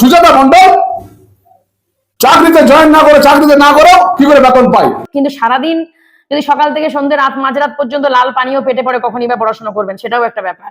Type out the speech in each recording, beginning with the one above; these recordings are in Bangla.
সুজাতা মন্ডল চাকরিতে জয়েন না করে চাকরিতে না করো কি করে বেতন পাই? কিন্তু সারাদিন যদি সকাল থেকে সন্ধ্যে রাত মাঝরাত পর্যন্ত লাল পানিও পেটে পড়ে কখনই বা পড়াশোনা করবেন সেটাও একটা ব্যাপার।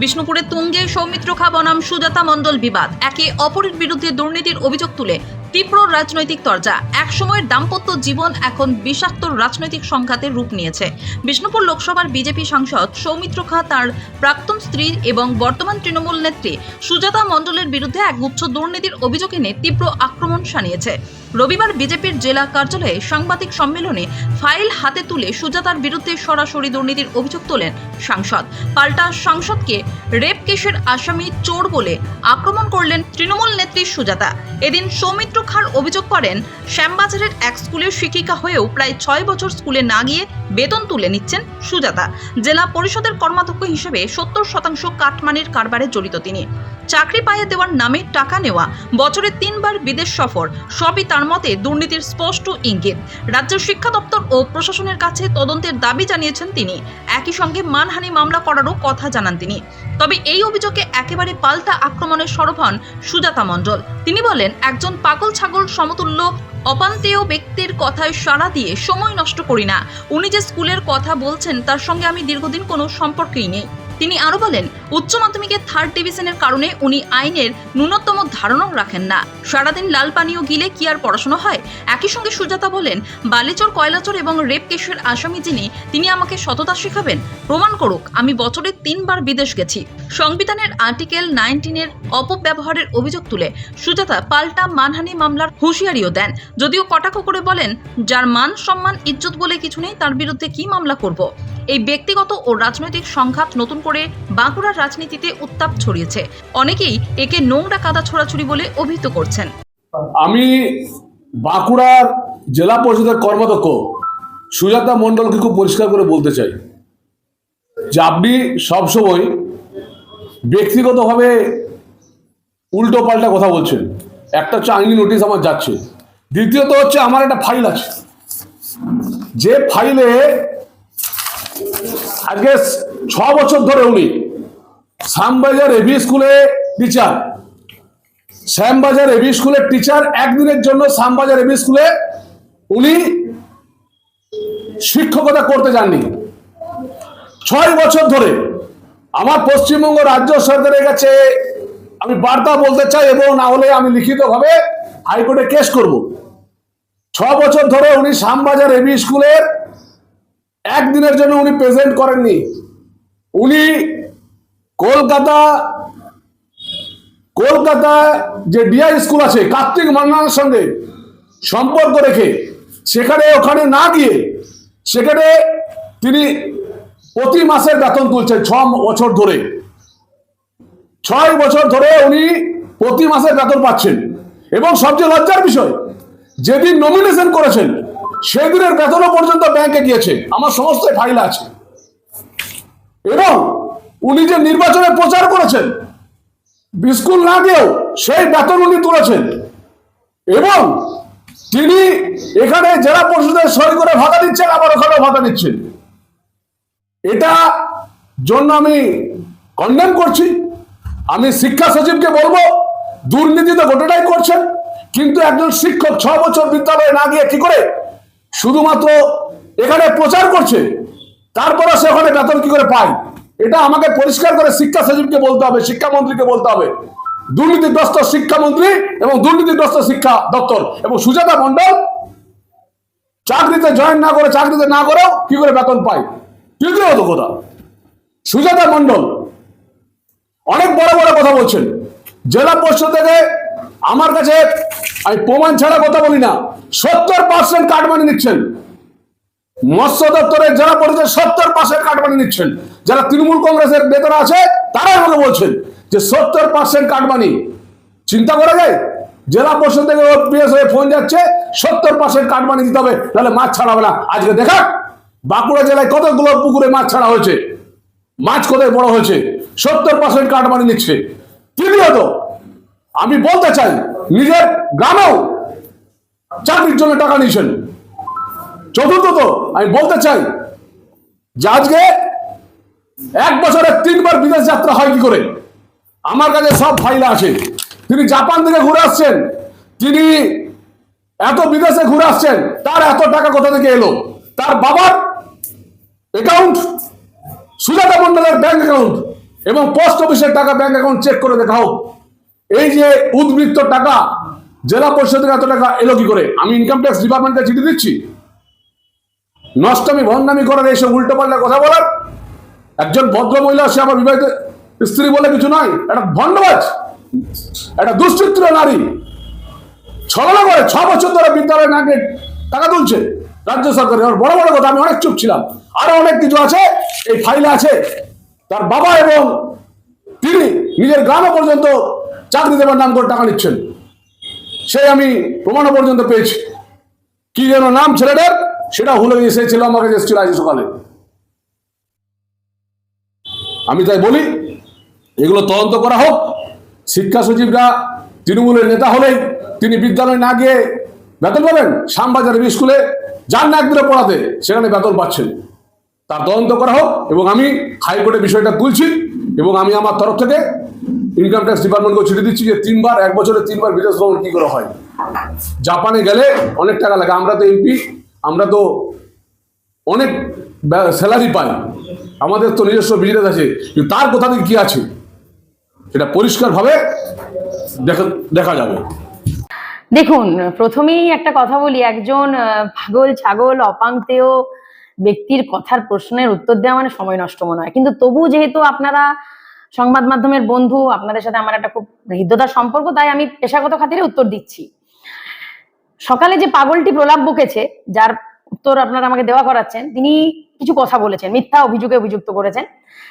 বিষ্ণুপুরের তুঙ্গে সৌমিত্র খা বনাম সুজাতা মণ্ডল বিবাদ। একে অপরের বিরুদ্ধে দুর্নীতির অভিযোগ তুলে তীব্র রাজনৈতিক তরজা। একসময়ের দাম্পত্য জীবন এখন বিষাক্ত রাজনৈতিক সংঘাতের রূপ নিয়েছে। বিষ্ণুপুর লোকসভার বিজেপি সাংসদ সৌমিত্র খা তার প্রাক্তন স্ত্রী এবং বর্তমান তৃণমূল নেত্রী সুজাতা মণ্ডলের বিরুদ্ধে এক গুচ্ছ দুর্নীতির অভিযোগ এনে তীব্র আক্রমণ সানিয়েছে রবিবার বিজেপির জেলা কার্যালয়ে সাংবাদিক সম্মেলনে ফাইল হাতে তুলে সুজাতার বিরুদ্ধে সরাসরি দুর্নীতির অভিযোগ তোলেন সাংসদ। পাল্টা সাংসদকে রেপ কেসের আসামি চোর বলে আক্রমণ করলেন তৃণমূল নেত্রী সুজাতা। এদিন সৌমিত্র খার অভিযোগ করেন, শ্যামবাজারের এক স্কুলের শিক্ষিকা হয়েও প্রায় ছয় বছর স্কুলে না গিয়ে বেতন তুলে নিচ্ছেন সুজাতা। জেলা পরিষদের কর্মাধ্যক্ষ হিসেবে সত্তর শতাংশ কাটমানির কারবারে জড়িত তিনি। চাকরি পাইয়ে দেওয়ার নামে টাকা নেওয়া, বছরে তিনবার বিদেশ সফর, সবই তার মতে দুর্নীতির স্পষ্ট ইঙ্গিত। রাজ্যের শিক্ষা দপ্তর ও প্রশাসনের কাছে তদন্তের দাবি জানিয়েছেন তিনি। একই সঙ্গে মানহানি মামলা করারও কথা জানান তিনি। তবে এই অভিযোগে একেবারে পাল্টা আক্রমণের সরব হন সুজাতা মণ্ডল। তিনি বলেন, একজন পাগল ছাগল সমতুল্য, অপান্তেয় ব্যক্তির কথায় সাড়া দিয়ে সময় নষ্ট করি না। উনি যে স্কুলের কথা বলছেন, তার সঙ্গে আমি দীর্ঘদিন কোনো সম্পর্কই নেই। তিনি আরও বলেন, উচ্চ মাধ্যমিকে থার্ড ডিভিশনের কারণে উনি আইনের ন্যূনতম ধারণাও রাখেন না। সারাদিন লাল পানীয় গিলে কি আর পড়াশোনা হয়? একই সঙ্গে সুজাতা বলেন, বালিচর, কয়লাচর এবং রেপ কেসের আসামি যিনি, তিনি আমাকে সততা শেখাবেন। প্রমাণ করুক, আমি বছরে তিনবার বিদেশ গেছি। সংবিধানের আর্টিকেল নাইনটিনের অপব্যবহারের অভিযোগ তুলে সুজাতা পাল্টা মানহানি মামলার হুঁশিয়ারিও দেন। যদিও কটাক্ষ করে বলেন, যার মান, সম্মান, ইজ্জত বলে কিছু নেই, তার বিরুদ্ধে কি মামলা করব? এই ব্যক্তিগত ও রাজনৈতিক সংঘাত নতুন করে বাঁকুড়ার রাজনীতিতে উত্তাপ ছড়িয়েছে। অনেকেই একে নোংরা কাদা ছোড়াছুড়ি বলে অভিহিত করছেন। আমি বাঁকুড়ার জেলা পরিষদের কর্মাধ্যক্ষ। সুজাতা মণ্ডলকে খুব পরিষ্কার করে বলতে চাই যে আপনি সবসময় ব্যক্তিগতভাবে উল্টো পাল্টা কথা বলছেন। একটা হচ্ছে আইনি নোটিশ আমার যাচ্ছে। দ্বিতীয়ত হচ্ছে আমার একটা ফাইল আছে। যে ফাইলে আজকে ছ বছর ধরে উনি শ্যামবাজার এভি স্কুলে টিচার শ্যামবাজার এবি স্কুলের টিচার একদিনের জন্য শ্যামবাজার এবি স্কুলে উনি শিক্ষকতা করতে যাননি। ছয় বছর ধরে আমার পশ্চিমবঙ্গ রাজ্য সরকারের কাছে আমি বার্তা বলতে চাই এবং না হলে আমি লিখিতভাবে হাইকোর্টে কেস করব। ছ বছর ধরে উনি শ্যামবাজার এবি স্কুলের একদিনের জন্য উনি প্রেজেন্ট করেননি। উনি কলকাতা কলকাতায় যে ডিআই স্কুল আছে, কার্তিক মান্নানের সঙ্গে সম্পর্ক রেখে সেখানে ওখানে না গিয়ে সেখানে তিনি প্রতি মাসের বেতন তুলছেন ছ বছর ধরে। ছয় বছর ধরে উনি প্রতি মাসে বেতন পাচ্ছেন। এবং সবচেয়ে লজ্জার বিষয়, যেদিন নমিনেশন করেছেন, সেদিনের বেতনও পর্যন্ত ব্যাংকে গিয়েছে। আমার সমস্ত ফাইল আছে। এবং উনি যে নির্বাচনে প্রচার করেছেন, বিস্কুল না দিয়েও সেই বেতন উনি তুলেছেন। এবং তিনি এখানে জেলা পরিষদের সই করে ভাতা দিচ্ছেন, আবার ওখানেও ভাতা দিচ্ছেন। এটা জন্য আমি কন্ডেম করছি। আমি শিক্ষা সচিবকে বলব দুর্নীতি তো গোটাটাই করছেন, কিন্তু একজন শিক্ষক ছ বছর বিদ্যালয়ে না গিয়ে কি করে? শুধুমাত্র এখানে প্রচার করছে তারপরে সে ওখানে বেতন কি করে পায়? এটা আমাকে পরিষ্কার করে শিক্ষা সচিবকে বলতে হবে শিক্ষামন্ত্রীকে বলতে হবে। দুর্নীতিগ্রস্ত শিক্ষামন্ত্রী এবং দুর্নীতিগ্রস্ত শিক্ষা দপ্তর এবং সুজাতা মন্ডল চাকরিতে জয়েন না করে, চাকরিতে না করেও কি করে বেতন পায়? তৃতীয়ত কথা, সুজাতা মন্ডল অনেক বড় বড় কথা বলছেন। জেলা পরিষদ থেকে আমার কাছে আমি প্রমাণ ছাড়া কথা বলি না, সত্তর পার্সেন্ট কাটমানি নিচ্ছেন। মৎস্য দপ্তরের যারা পরিষদ সত্তর পার্সেন্ট কাটমানি নিচ্ছেন। যারা তৃণমূল কংগ্রেসের নেতারা আছে, তারাই আমাকে বলছেন যে সত্তর পার্সেন্ট কাটমানি চিন্তা করা যায়? জেলা পরিষদ থেকে ওপিএস হয়ে ফোন যাচ্ছে, সত্তর পার্সেন্ট কাটমানি দিতে হবে, তাহলে মাছ ছাড়া হবে না। আজকে দেখা বাঁকুড়া জেলায় কতগুলো পুকুরে মাছ ছাড়া হয়েছে? মাছ কোথায় বড় হয়েছে? সত্তর পার্সেন্ট কাটমানি নিচ্ছে। তৃতীয়ত, আমি বলতে চাই, নিজের গ্রামেও চাকরির জন্য টাকা নিয়েছেন। চতুর্থত, আমি বলতে চাই যে আজকে এক বছরে তিনবার বিদেশ যাত্রা হয় কি করে? আমার কাছে সব ফাইল আছে। তিনি জাপান থেকে ঘুরে আসছেন। তিনি এত বিদেশে ঘুরে আসছেন। তার এত টাকা কোথা থেকে এলো? তার বাবার অ্যাকাউন্ট সুজাতা মন্ডলের ব্যাংক অ্যাকাউন্ট এবং পোস্ট অফিসের টাকা ব্যাংক অ্যাকাউন্ট চেক করে দেখা হোক এই যে উদ্বৃত্ত টাকা, জেলা পরিষদের এত টাকা এলো কি করে? আমি ইনকাম ট্যাক্স ডিপার্টমেন্টকে চিঠি দিচ্ছি। নষ্টমী, ভণ্ডামি করার এইসব উল্টো পাল্টা কথা বলার একজন ভদ্র মহিলা, সে আমার বিবাহিত স্ত্রী বলে কিছু নয় একটা ভণ্ডবাজ, একটা দুশ্চিত্র নারী। ছলনা করে, ছ বছর ধরে বিদ্যালয় না টাকা তুলছে রাজ্য সরকারের। বড় বড় কথা, আমি অনেক চুপ ছিলাম। আরও অনেক কিছু আছে, এই ফাইলে আছে। তার বাবা এবং তিনি নিজের গ্রামে পর্যন্ত চাকরি দেবার নাম করে টাকা নিচ্ছেন। সেই আমি প্রমাণও পর্যন্ত পেয়েছি। কি যেন নাম ছেলেটার, সেটা ভুলে গিয়ে সে ছিল আমার কাছে এসেছিল আজ সকালে। আমি তাই বলি, এগুলো তদন্ত করা হোক। শিক্ষা সচিবরা তৃণমূলের নেতা হলেই তিনি বিদ্যালয়ে না গিয়ে বেতন পাবেন। শ্যামবাজারের স্কুলে যান না একদিনে পড়াতে, সেখানে বেতন পাচ্ছেন। তার তদন্ত করা হোক এবং আমি হাইকোর্টে বিষয়টা তুলছি এবং আমি আমার তরফ থেকে ইনকাম ট্যাক্স ডিপার্টমেন্টকে চিঠি দিচ্ছি যে তিনবার, এক বছরে তিনবার বিদেশ ভ্রমণ কী করে হয়? জাপানে গেলে অনেক টাকা লাগে। আমরা তো এমপি আমরা তো অনেক স্যালারি পাই। আমাদের তো নিজস্ব বিজনেস আছে। কিন্তু তার কোথা থেকে কী আছে? সেটা পরিষ্কারভাবে দেখা দেখা যাবে। দেখুন, প্রথমেই একটা কথা বলি। একজন পাগল ছাগল অপাঙ্ক্তেয় ব্যক্তির কথার প্রশ্নের উত্তর দেওয়া মানে সময় নষ্ট মনে হয়। কিন্তু তবু যেহেতু আপনারা সংবাদ মাধ্যমের বন্ধু, আপনাদের সাথে আমার একটা খুব হৃদ্যতার সম্পর্ক, তাই আমি পেশাগত খাতিরে উত্তর দিচ্ছি। সকালে যে পাগলটি প্রলাপ বকেছে, যার উত্তর আপনারা আমাকে দেওয়া করাচ্ছেন, তিনি কিছু কথা বলেছেন, মিথ্যা অভিযোগে অভিযুক্ত করেছেন।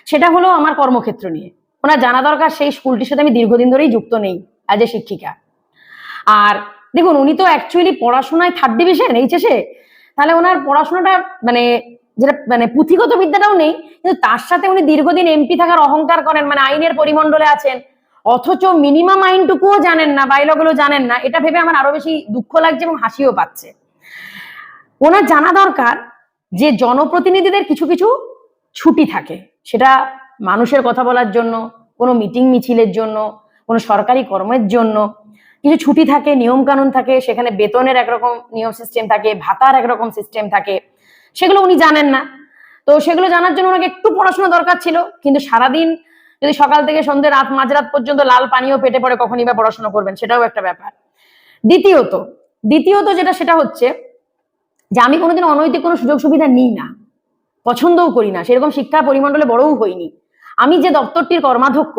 সেটা হলো আমার কর্মক্ষেত্র নিয়ে। ওনার জানা দরকার সেই স্কুলটির সাথে আমি দীর্ঘদিন ধরেই যুক্ত নেই অ্যাজ এ শিক্ষিকা। আর দেখুন, উনি তো অ্যাকচুয়ালি পড়াশোনায় থার্ড ডিভিশন এইচএসে তাহলে ওনার পড়াশোনাটা মানে যেটা মানে পুঁথিগত বিদ্যাটাও নেই, কিন্তু তার সাথে উনি দীর্ঘদিন এমপি থাকার অহংকার করেন মানে আইনের পরিমণ্ডলে আছেন, অথচ মিনিমাম আইনটুকুও জানেন না বাইলগুলো জানেন না, এটা ভেবে আমার আরও বেশি দুঃখ লাগছে এবং হাসিও পাচ্ছে। ওনার জানা দরকার যে জনপ্রতিনিধিদের কিছু কিছু ছুটি থাকে, সেটা মানুষের কথা বলার জন্য, কোনো মিটিং মিছিলের জন্য, কোনো সরকারি কর্মের জন্য কিছু ছুটি থাকে নিয়ম কানুন থাকে, সেখানে বেতনের একরকম নিয়ম সিস্টেম থাকে, ভাতার একরকম সিস্টেম থাকে, সেগুলো উনি জানেন না। তো সেগুলো জানার জন্য ওনাকে একটু পড়াশোনা দরকার ছিল, কিন্তু সারাদিন যদি সকাল থেকে সন্ধ্যে রাত, মাঝরাত পর্যন্ত লাল পানিও পেটে পড়ে কখনই বা পড়াশোনা করবেন, সেটাও একটা ব্যাপার। দ্বিতীয়ত দ্বিতীয়ত যেটা, সেটা হচ্ছে যে আমি কোনোদিন অনৈতিক কোনো সুযোগ সুবিধা নিই না, পছন্দও করি না, সেরকম শিক্ষা পরিমণ্ডলে বড়ও হইনি। আমি যে দপ্তরটির কর্মাধ্যক্ষ,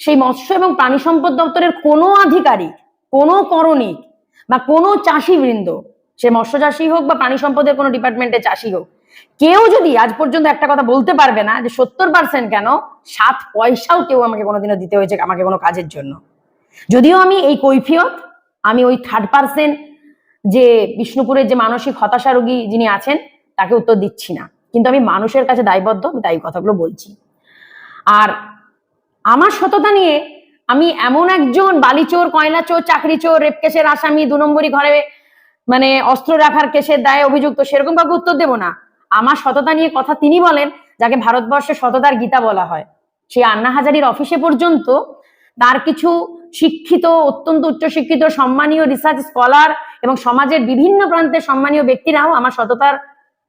সেই মৎস্য এবং প্রাণী সম্পদ দপ্তরের কোনো আধিকারিক কোনো করণিক বা কোনো চাষি বৃন্দ সে মৎস্য চাষি হোক বা প্রাণী সম্পদের কোনো ডিপার্টমেন্টে চাষি হোক, কেউ যদি আজ পর্যন্ত একটা কথা বলতে পারবে না যে সত্তর পার্সেন্ট কেন সাত পয়সাও কেউ আমাকে কোনোদিনও দিতে হয়েছে আমাকে কোনো কাজের জন্য। যদিও আমি এই কৈফিয়ত, আমি ওই থার্ড পার্সেন্ট যে বিষ্ণুপুরের যে মানসিক হতাশা রোগী যিনি আছেন, তাকে উত্তর দিচ্ছি না। কিন্তু আমি মানুষের কাছে দায়বদ্ধ, আমি তাই কথাগুলো বলছি। আর আমার সততা নিয়ে আমি এমন একজন বালিচোর কয়লা চোর, চাকরি চোর, রেপ কেসের আসামি, দু নম্বরই ঘরে মানে অস্ত্র রাখার কেসের দায়ে অভিযুক্ত, সেরকম কাউকে উত্তর দেবো না। আমার সততা নিয়ে কথা তিনি বলেন, যাকে ভারতবর্ষে সততার গীতা বলা হয়। সেই আন্না হাজারির অফিসে পর্যন্ত তার কিছু শিক্ষিত, অত্যন্ত উচ্চশিক্ষিত, সম্মানীয় রিসার্চ স্কলার এবং সমাজের বিভিন্ন প্রান্তের সম্মানীয় ব্যক্তিরাও আমার সততার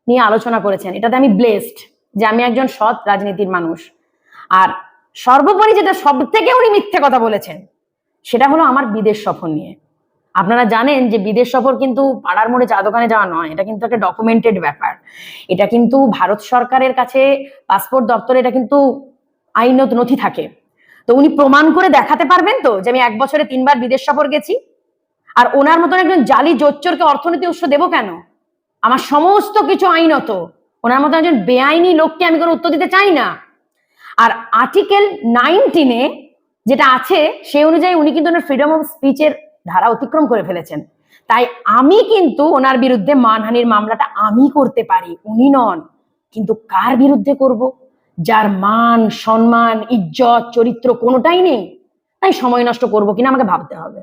নিয়ে আলোচনা করেছেন। এটাতে আমি ব্লেসড যে আমি একজন সৎ রাজনীতির মানুষ। আর সর্বোপরি যেটা সব থেকে উনি মিথ্যে কথা বলেছেন, সেটা হলো আমার বিদেশ সফর নিয়ে। আপনারা জানেন যে বিদেশ সফর কিন্তু পাড়ার মোড়ে চা দোকানে যাওয়া নয়, এটা কিন্তু একটা ডকুমেন্টেড ব্যাপার। এটা কিন্তু ভারত সরকারের কাছে পাসপোর্ট দপ্তরে এটা কিন্তু আইনত নথি থাকে। তো উনি প্রমাণ করে দেখাতে পারবেন তো যে আমি এক বছরে তিনবার বিদেশ সফর গেছি, আর ওনার মতন একজন জালি জোচ্চরকে অর্থনীতি উৎস দেবো কেন? আমার সমস্ত কিছু আইনত। ওনার মতন একজন বেআইনি লোককে আমি কোনো উত্তর দিতে চাই না। আর আর্টিকেল নাইনটিনে যেটা আছে, সেই অনুযায়ী উনি কিন্তু ওনার ফ্রিডম অফ স্পিচের ধারা অতিক্রম করে ফেলেছেন। তাই আমি কিন্তু ওনার বিরুদ্ধে মানহানির মামলাটা আমি করতে পারি, উনি নন। কিন্তু কার বিরুদ্ধে করব? যার মান, সম্মান, ইজ্জত, চরিত্র কোনোটাই নেই, তাই সময় নষ্ট করব কিনা আমাকে ভাবতে হবে।